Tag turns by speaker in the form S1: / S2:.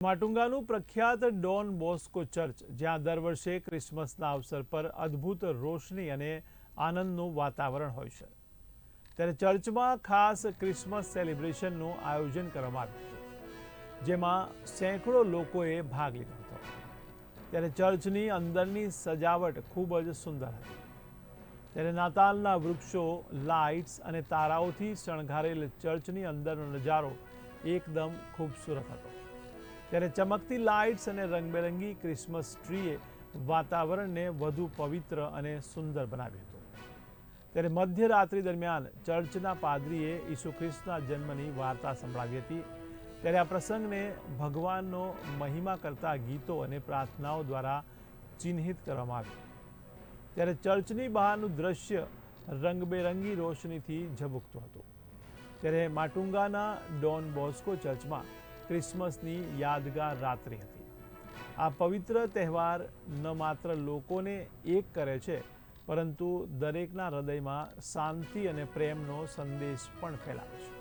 S1: માટુંગાનું પ્રખ્યાત Don Bosco church, જ્યાં દર વર્ષે ક્રિસમસના અવસર પર અદ્ભુત રોશની અને આનંદનું વાતાવરણ હોય છે. ત્યારે ચર્ચમાં ખાસ ક્રિસમસ સેલિબ્રેશનનું આયોજન કરવામાં આવ્યું હતું, જેમાં સેંકડો લોકોએ ભાગ લીધો હતો. ત્યારે ચર્ચની અંદરની સજાવટ ખૂબ જ સુંદર હતી. ત્યારે નાતાલના વૃક્ષો, લાઇટ્સ અને તારાઓથી શણગારેલ ચર્ચની અંદરનો નજારો એકદમ ખૂબસૂરત હતો. ત્યારે ચમકતી લાઇટ્સ અને રંગબેરંગી ક્રિસમસ ટ્રીએ વાતાવરણને વધુ પવિત્ર અને સુંદર બનાવ્યું હતું. ત્યારે મધ્યરાત્રિ દરમિયાન ચર્ચના પાદરીએ ઈસુ ખ્રિસ્તના જન્મની વાર્તા સંભળાવી હતી. ત્યારે આ પ્રસંગને ભગવાનનો મહિમા કરતા ગીતો અને પ્રાર્થનાઓ દ્વારા ચિહ્નિત કરવામાં આવ્યું. ત્યારે ચર્ચની બહારનું દ્રશ્ય રંગબેરંગી રોશનીથી ઝબૂકતું હતું. ત્યારે માટુંગાના ડોન બોસ્કો ચર્ચમાં ક્રિસમસની યાદગાર રાત્રિ હતી. આ પવિત્ર તહેવાર ન માત્ર લોકોને એક કરે છે, પરંતુ દરેકના હૃદયમાં શાંતિ અને પ્રેમનો સંદેશ પણ ફેલાવે છે.